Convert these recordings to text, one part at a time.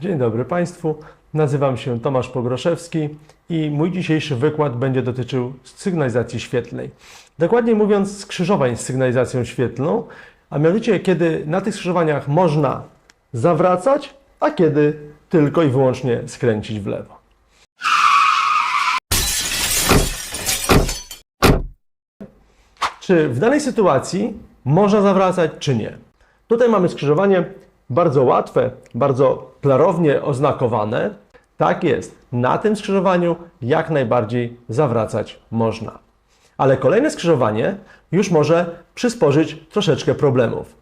Dzień dobry Państwu, nazywam się Tomasz Pogroszewski i mój dzisiejszy wykład będzie dotyczył sygnalizacji świetlnej. Dokładniej mówiąc, skrzyżowań z sygnalizacją świetlną, a mianowicie kiedy na tych skrzyżowaniach można zawracać, a kiedy tylko i wyłącznie skręcić w lewo. Czy w danej sytuacji można zawracać, czy nie? Tutaj mamy skrzyżowanie bardzo łatwe, bardzo klarownie oznakowane. Tak jest, na tym skrzyżowaniu jak najbardziej zawracać można. Ale kolejne skrzyżowanie już może przysporzyć troszeczkę problemów.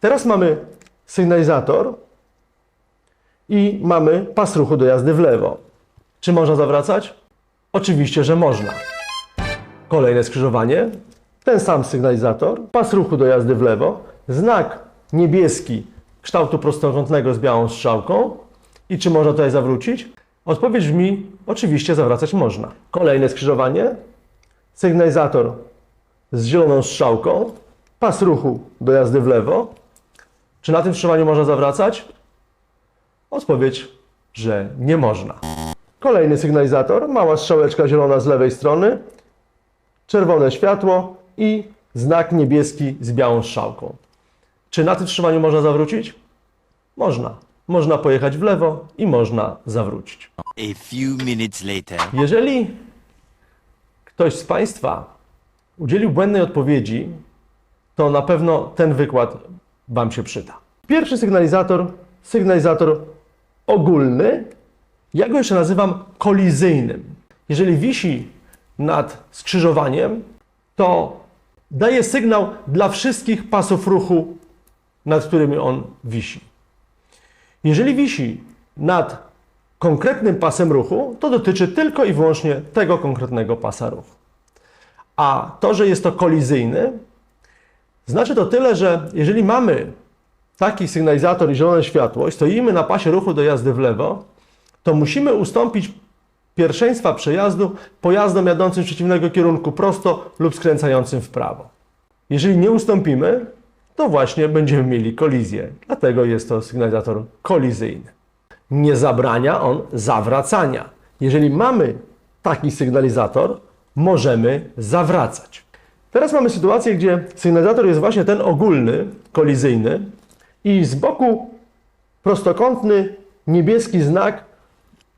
Teraz mamy sygnalizator i mamy pas ruchu do jazdy w lewo. Czy można zawracać? Oczywiście, że można. Kolejne skrzyżowanie, ten sam sygnalizator, pas ruchu do jazdy w lewo, znak niebieski kształtu prostokątnego z białą strzałką. I czy można tutaj zawrócić? Odpowiedź brzmi, oczywiście zawracać można. Kolejne skrzyżowanie, sygnalizator z zieloną strzałką, pas ruchu do jazdy w lewo. Czy na tym skrzyżowaniu można zawracać? Odpowiedź, że nie można. Kolejny sygnalizator, mała strzałeczka zielona z lewej strony, czerwone światło i znak niebieski z białą strzałką. Czy na tym skrzyżowaniu można zawrócić? Można. Można pojechać w lewo i można zawrócić. A few minutes later. Jeżeli ktoś z Państwa udzielił błędnej odpowiedzi, to na pewno ten wykład Wam się przyda. Pierwszy sygnalizator, sygnalizator ogólny, ja go jeszcze nazywam kolizyjnym. Jeżeli wisi nad skrzyżowaniem, to daje sygnał dla wszystkich pasów ruchu, nad którymi on wisi. Jeżeli wisi nad konkretnym pasem ruchu, to dotyczy tylko i wyłącznie tego konkretnego pasa ruchu. A to, że jest to kolizyjny, znaczy to tyle, że jeżeli mamy taki sygnalizator i zielone światło i stoimy na pasie ruchu do jazdy w lewo, to musimy ustąpić pierwszeństwa przejazdu pojazdom jadącym z przeciwnego kierunku prosto lub skręcającym w prawo. Jeżeli nie ustąpimy, to właśnie będziemy mieli kolizję. Dlatego jest to sygnalizator kolizyjny. Nie zabrania on zawracania. Jeżeli mamy taki sygnalizator, możemy zawracać. Teraz mamy sytuację, gdzie sygnalizator jest właśnie ten ogólny, kolizyjny i z boku prostokątny niebieski znak,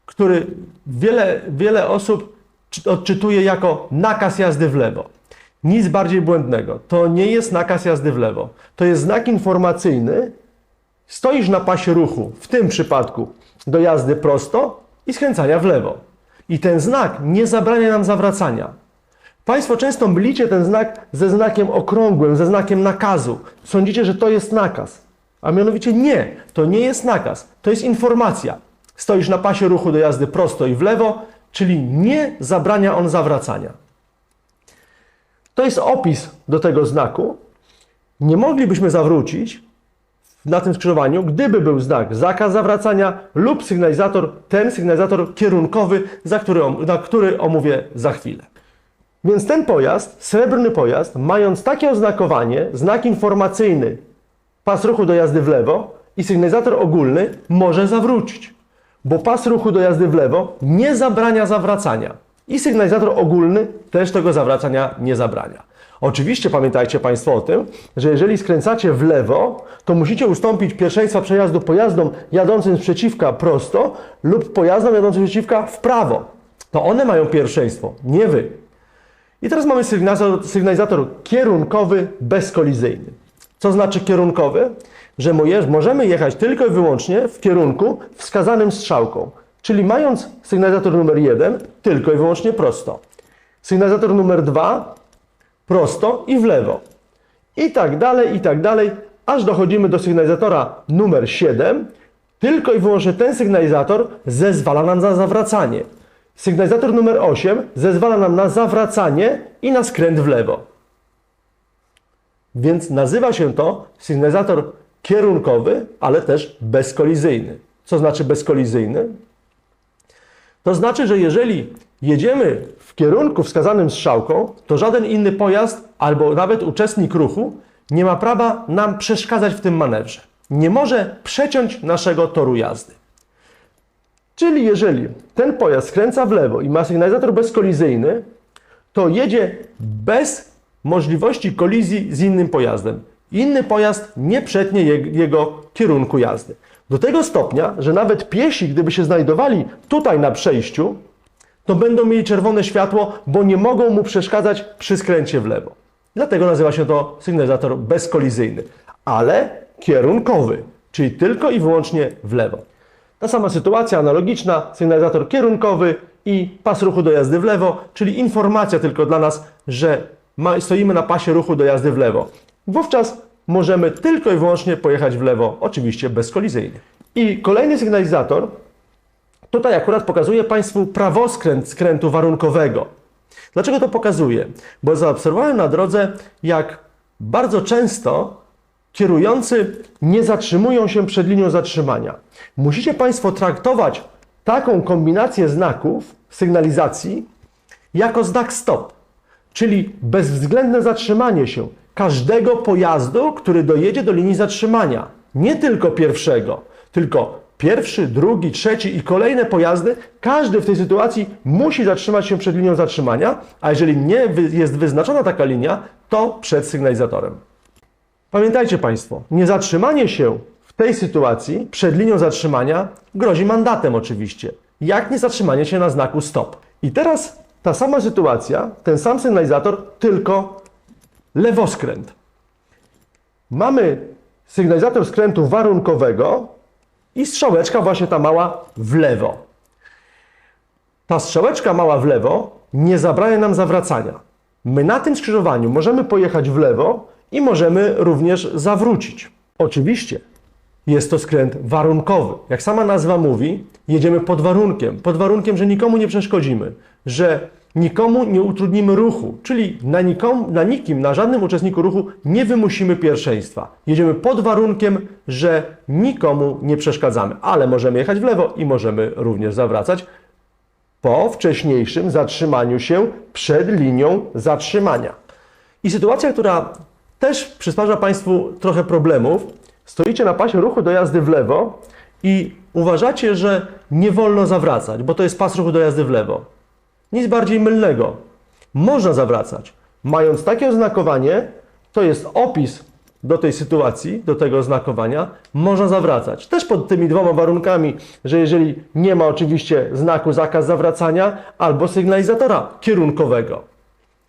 który wiele, wiele osób czy- odczytuje jako nakaz jazdy w lewo. Nic bardziej błędnego. To nie jest nakaz jazdy w lewo. To jest znak informacyjny. Stoisz na pasie ruchu, w tym przypadku do jazdy prosto i skręcania w lewo. I ten znak nie zabrania nam zawracania. Państwo często mylicie ten znak ze znakiem okrągłym, ze znakiem nakazu. Sądzicie, że to jest nakaz. A mianowicie nie, to nie jest nakaz, to jest informacja. Stoisz na pasie ruchu do jazdy prosto i w lewo, czyli nie zabrania on zawracania. To jest opis do tego znaku. Nie moglibyśmy zawrócić na tym skrzyżowaniu, gdyby był znak zakaz zawracania lub sygnalizator, ten sygnalizator kierunkowy, za który, na który omówię za chwilę. Więc ten pojazd, srebrny pojazd, mając takie oznakowanie, znak informacyjny, pas ruchu do jazdy w lewo i sygnalizator ogólny, może zawrócić, bo pas ruchu do jazdy w lewo nie zabrania zawracania i sygnalizator ogólny też tego zawracania nie zabrania. Oczywiście pamiętajcie Państwo o tym, że jeżeli skręcacie w lewo, to musicie ustąpić pierwszeństwa przejazdu pojazdom jadącym z przeciwka prosto lub pojazdom jadącym z przeciwka w prawo. To one mają pierwszeństwo, nie Wy. I teraz mamy sygnalizator, sygnalizator kierunkowy bezkolizyjny. Co znaczy kierunkowy? Że możemy jechać tylko i wyłącznie w kierunku wskazanym strzałką. Czyli mając sygnalizator numer 1 tylko i wyłącznie prosto. Sygnalizator numer 2 prosto i w lewo. I tak dalej, i tak dalej, aż dochodzimy do sygnalizatora numer 7. Tylko i wyłącznie ten sygnalizator zezwala nam na zawracanie. Sygnalizator numer 8 zezwala nam na zawracanie i na skręt w lewo. Więc nazywa się to sygnalizator kierunkowy, ale też bezkolizyjny. Co znaczy bezkolizyjny? To znaczy, że jeżeli jedziemy w kierunku wskazanym strzałką, to żaden inny pojazd albo nawet uczestnik ruchu nie ma prawa nam przeszkadzać w tym manewrze. Nie może przeciąć naszego toru jazdy. Czyli jeżeli ten pojazd skręca w lewo i ma sygnalizator bezkolizyjny, to jedzie bez możliwości kolizji z innym pojazdem. Inny pojazd nie przetnie je- jego kierunku jazdy. Do tego stopnia, że nawet piesi, gdyby się znajdowali tutaj na przejściu, to będą mieli czerwone światło, bo nie mogą mu przeszkadzać przy skręcie w lewo. Dlatego nazywa się to sygnalizator bezkolizyjny, ale kierunkowy, czyli tylko i wyłącznie w lewo. Ta sama sytuacja analogiczna, sygnalizator kierunkowy i pas ruchu do jazdy w lewo, czyli informacja tylko dla nas, że stoimy na pasie ruchu do jazdy w lewo. Wówczas możemy tylko i wyłącznie pojechać w lewo, oczywiście bezkolizyjnie. I kolejny sygnalizator Tutaj akurat pokazuję Państwu prawoskręt skrętu warunkowego. Dlaczego to pokazuję? Bo zaobserwowałem na drodze, jak bardzo często kierujący nie zatrzymują się przed linią zatrzymania. Musicie Państwo traktować taką kombinację znaków, sygnalizacji, jako znak stop, czyli bezwzględne zatrzymanie się każdego pojazdu, który dojedzie do linii zatrzymania. Nie tylko pierwszego, tylko pierwszy, drugi, trzeci i kolejne pojazdy, każdy w tej sytuacji musi zatrzymać się przed linią zatrzymania, a jeżeli nie jest wyznaczona taka linia, to przed sygnalizatorem. Pamiętajcie Państwo, niezatrzymanie się w tej sytuacji przed linią zatrzymania grozi mandatem oczywiście, jak nie zatrzymanie się na znaku stop. I teraz ta sama sytuacja, ten sam sygnalizator, tylko lewoskręt. Mamy sygnalizator skrętu warunkowego i strzałeczka właśnie ta mała w lewo. Ta strzałeczka mała w lewo nie zabrania nam zawracania. My na tym skrzyżowaniu możemy pojechać w lewo i możemy również zawrócić. Oczywiście jest to skręt warunkowy. Jak sama nazwa mówi, jedziemy pod warunkiem. Pod warunkiem, że nikomu nie przeszkodzimy, że nikomu nie utrudnimy ruchu, czyli na, nikom, na nikim, na żadnym uczestniku ruchu nie wymusimy pierwszeństwa. Jedziemy pod warunkiem, że nikomu nie przeszkadzamy, ale możemy jechać w lewo i możemy również zawracać po wcześniejszym zatrzymaniu się przed linią zatrzymania. I sytuacja, która też przysparza Państwu trochę problemów, stoicie na pasie ruchu do jazdy w lewo i uważacie, że nie wolno zawracać, bo to jest pas ruchu do jazdy w lewo. Nic bardziej mylnego. Można zawracać. Mając takie oznakowanie, to jest opis do tej sytuacji, do tego oznakowania, można zawracać. Też pod tymi dwoma warunkami, że jeżeli nie ma oczywiście znaku zakaz zawracania albo sygnalizatora kierunkowego,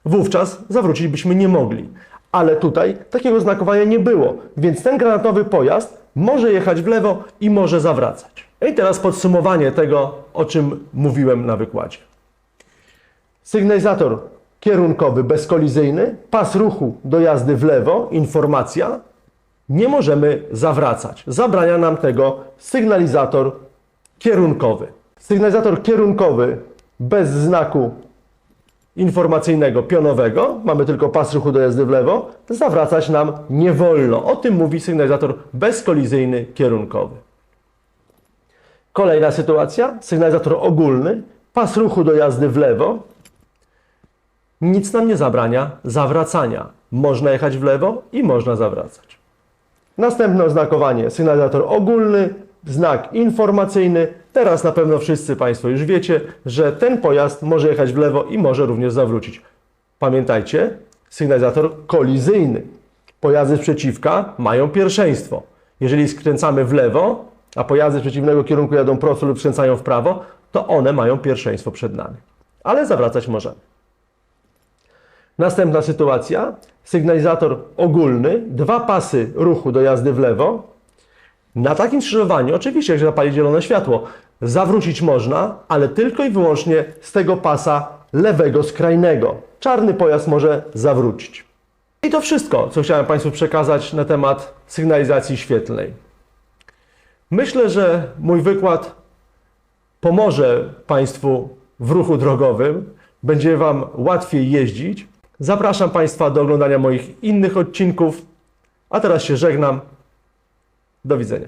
wówczas zawrócić byśmy nie mogli. Ale tutaj takiego oznakowania nie było, więc ten granatowy pojazd może jechać w lewo i może zawracać. I teraz podsumowanie tego, o czym mówiłem na wykładzie. Sygnalizator kierunkowy bezkolizyjny, pas ruchu do jazdy w lewo, informacja. Nie możemy zawracać. Zabrania nam tego sygnalizator kierunkowy. Sygnalizator kierunkowy bez znaku informacyjnego pionowego, mamy tylko pas ruchu do jazdy w lewo, zawracać nam nie wolno. O tym mówi sygnalizator bezkolizyjny kierunkowy. Kolejna sytuacja, sygnalizator ogólny, pas ruchu do jazdy w lewo, nic nam nie zabrania zawracania. Można jechać w lewo i można zawracać. Następne oznakowanie, sygnalizator ogólny, znak informacyjny. Teraz na pewno wszyscy Państwo już wiecie, że ten pojazd może jechać w lewo i może również zawrócić. Pamiętajcie, sygnalizator kolizyjny. Pojazdy z przeciwka mają pierwszeństwo. Jeżeli skręcamy w lewo, a pojazdy z przeciwnego kierunku jadą prosto lub skręcają w prawo, to one mają pierwszeństwo przed nami. Ale zawracać możemy. Następna sytuacja. Sygnalizator ogólny, dwa pasy ruchu do jazdy w lewo. Na takim skrzyżowaniu, oczywiście, jak się zapali zielone światło, zawrócić można, ale tylko i wyłącznie z tego pasa lewego skrajnego. Czarny pojazd może zawrócić. I to wszystko, co chciałem Państwu przekazać na temat sygnalizacji świetlnej. Myślę, że mój wykład pomoże Państwu w ruchu drogowym, będzie Wam łatwiej jeździć. Zapraszam Państwa do oglądania moich innych odcinków, a teraz się żegnam. Do widzenia.